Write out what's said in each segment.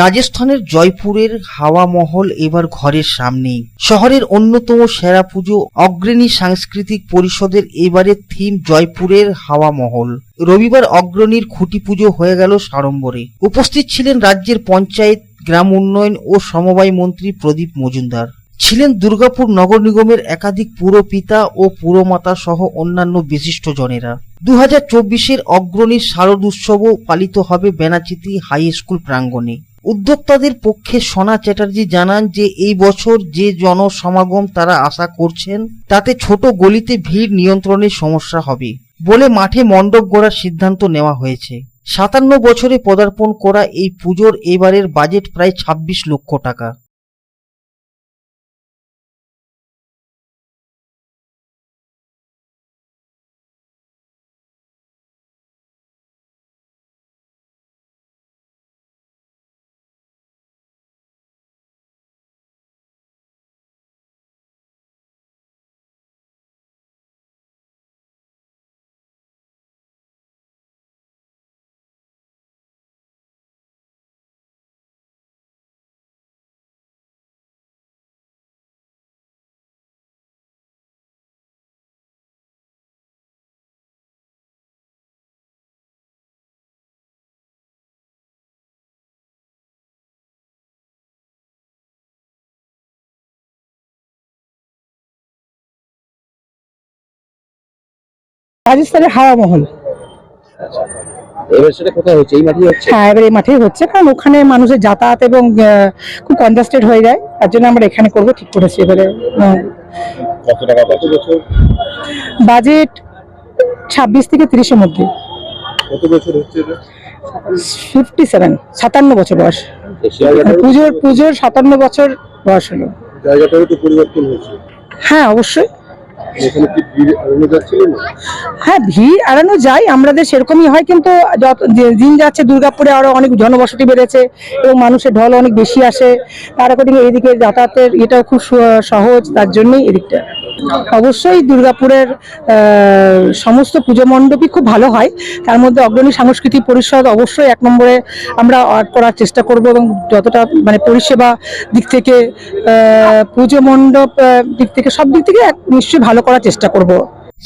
রাজস্থানের জয়পুরের হাওয়া মহল এবার ঘরের সামনেই। শহরের অন্যতম সেরা পুজো অগ্রণী সাংস্কৃতিক পরিষদের এবারের থিম জয়পুরের হাওয়া মহল। রবিবার অগ্রণীর খুঁটি পুজো হয়ে গেল সাড়ম্বরে। উপস্থিত ছিলেন রাজ্যের পঞ্চায়েত, গ্রাম উন্নয়ন ও সমবায় মন্ত্রী প্রদীপ মজুমদার। ছিলেন দুর্গাপুর নগর নিগমের একাধিক পুরপিতা ও পুরমাতা সহ অন্যান্য বিশিষ্টজনেরা দু হাজার চব্বিশের অগ্রণী শারদ উৎসবও পালিত হবে বেনাচিতি হাই স্কুল প্রাঙ্গণে। উদ্যোক্তাদের পক্ষে সোনা চ্যাটার্জি জানান যে এই বছর যে জনসমাগম তারা আশা করছেন, তাতে ছোট গলিতে ভিড় নিয়ন্ত্রণের সমস্যা হবে বলে মাঠে মণ্ডপ গড়ার সিদ্ধান্ত নেওয়া হয়েছে। সাতান্ন বছরে পদার্পণ করা এই পুজোর এবারের বাজেট প্রায় ছাব্বিশ লক্ষ টাকা। রাজস্থানের হাওয়া মহল। এবার সেটা কোথায় হচ্ছে? এই মাঠেই হচ্ছে? হ্যাঁ এবার এই মাঠেই হচ্ছে কারণ ওখানে মানুষের যাতায়াত এবং খুব কনজাস্টেড হয়ে যায়। তার জন্য আমরা এখানে করব ঠিক করেছি এবারে কত টাকা বাজেট ছাব্বিশ থেকে তিরিশের মধ্যে। কত বছর হচ্ছে ফিফটি সেভেন সাতান্ন বছর বয়স। পুজোর পুজোর সাতান্ন বছর বয়স হলো। জায়গাটাও তো পরিবর্তন হয়েছে। হ্যাঁ অবশ্যই। হ্যাঁ ভিড় এড়ানো যায়, আমাদের সেরকমই হয়, কিন্তু যত দিন যাচ্ছে, দুর্গাপুরে আরও অনেক জনবসতি বেড়েছে এবং মানুষের ঢল অনেক বেশি আসে। তার অ্যাকর্ডিং এইদিকে যাতায়াতের এটাও খুব সহজ, তার জন্যই এদিকটা। অবশ্যই দুর্গাপুরের সমস্ত পুজো মণ্ডপই খুব ভালো হয়। তার মধ্যে অগ্রণী সাংস্কৃতিক পরিষদ অবশ্যই এক নম্বরে আমরা করার চেষ্টা করব এবং যতটা মানে পরিষেবা দিক থেকে পুজো মণ্ডপ দিক থেকে সব দিক থেকে নিশ্চয়ই ভালো করার চেষ্টা করব।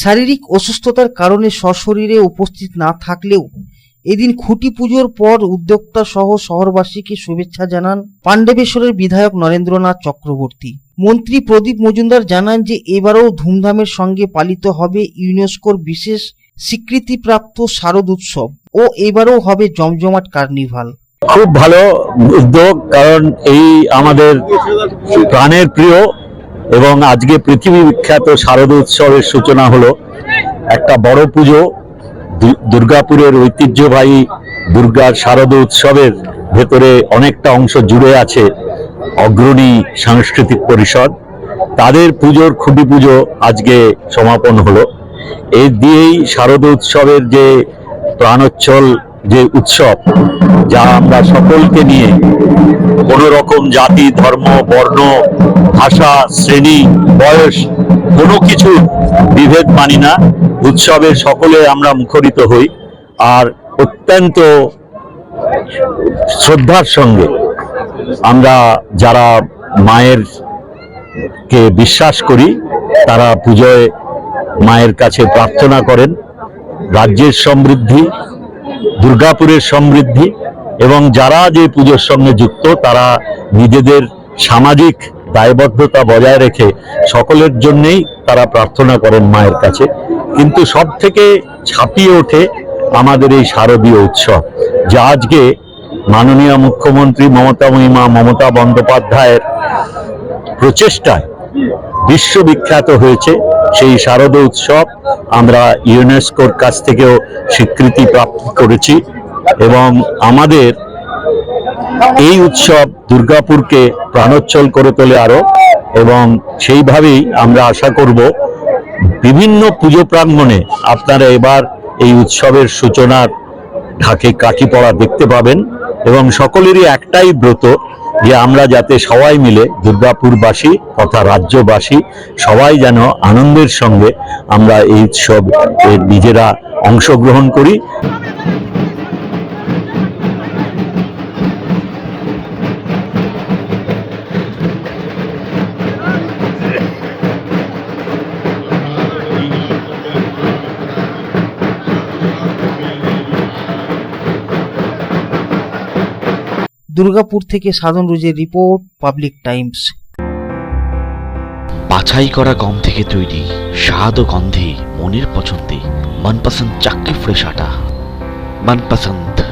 শারীরিক অসুস্থতার কারণে সশরীরে উপস্থিত না থাকলেও এদিন খুঁটি পুজোর পর উদ্যোক্তা সহ শহরবাসীকে শুভেচ্ছা জানান পাণ্ডবেশ্বরের বিধায়ক নরেন্দ্রনাথ চক্রবর্তী। মন্ত্রী প্রদীপ মজুমদার জানান যে এবারও ধুমধামের সঙ্গে পালিত হবে ইউনেস্কোর বিশেষ স্বীকৃতিপ্রাপ্ত শারদ উৎসব ও এবারও হবে জমজমাট কার্নিভাল। খুব ভালো উদ্যোগ, কারণ এই আমাদের প্রাণের প্রিয় এবং আজকে পৃথিবী বিখ্যাত শারদ উৎসবের সূচনা হলো একটা বড় পুজো দুর্গাপুরের ঐতিহ্যবাহী দুর্গার শারদ উৎসবের ভেতরে অনেকটা অংশ জুড়ে আছে অগ্রণী সাংস্কৃতিক পরিষদ তাদের পুজোর খুবই পুজো আজকে সমাপন হলো। এই দিয়েই শারদ উৎসবের যে প্রাণোচ্ছল যে উৎসব, যা আমরা সকলকে নিয়ে কোনো রকম জাতি, ধর্ম, বর্ণ, ভাষা, শ্রেণি, বয়স, কোনো কিছু বিভেদ মানি না। উৎসবের সকলে আমরা মুখরিত হই। আর অত্যন্ত শ্রদ্ধার সঙ্গে আমরা যারা মায়ের কে বিশ্বাস করি, তারা পুজোয় মায়ের কাছে প্রার্থনা করেন। রাজ্যের সমৃদ্ধি দুর্গাপুরের সমৃদ্ধি এবং যারা যে পুজোর সঙ্গে যুক্ত, তারা নিজেদের সামাজিক দায়বদ্ধতা বজায় রেখে সকলের জন্যেই তারা প্রার্থনা করেন মায়ের কাছে। কিন্তু সব থেকে ছাপিয়ে ওঠে আমাদের এই শারদীয় উৎসব, যা আজকে মাননীয় মুখ্যমন্ত্রী মমতা মহিমা মমতা বন্দ্যোপাধ্যায়ের প্রচেষ্টায় বিশ্ববিখ্যাত হয়েছে সেই শারদ উৎসব। আমরা ইউনেস্কোর কাছ থেকেও স্বীকৃতি প্রাপ্ত করেছি এবং আমাদের এই উৎসব দুর্গাপুরকে প্রাণোচ্ছল করে তোলে আরও এবং সেইভাবেই আমরা আশা করব বিভিন্ন পুজো প্রাঙ্গণে আপনারা এবার এই উৎসবের সূচনার ঢাকে কাঠি পড়া দেখতে পাবেন এবং সকলেরই একটাই ব্রত যে আমরা যাতে সবাই মিলে দুর্গাপুরবাসী তথা রাজ্যবাসী সবাই যেন আনন্দের সঙ্গে আমরা এই উৎসব নিজেরা অংশগ্রহণ করি। দুর্গাপুর থেকে সাধন রুজের রিপোর্ট, পাবলিক টাইমস। বাছাই করা গম থেকে তৈরি, স্বাদ ও গন্ধে মনের পছন্দে মনপসন্দ চাকরি ফ্রেশ আটা। মনপসন্দ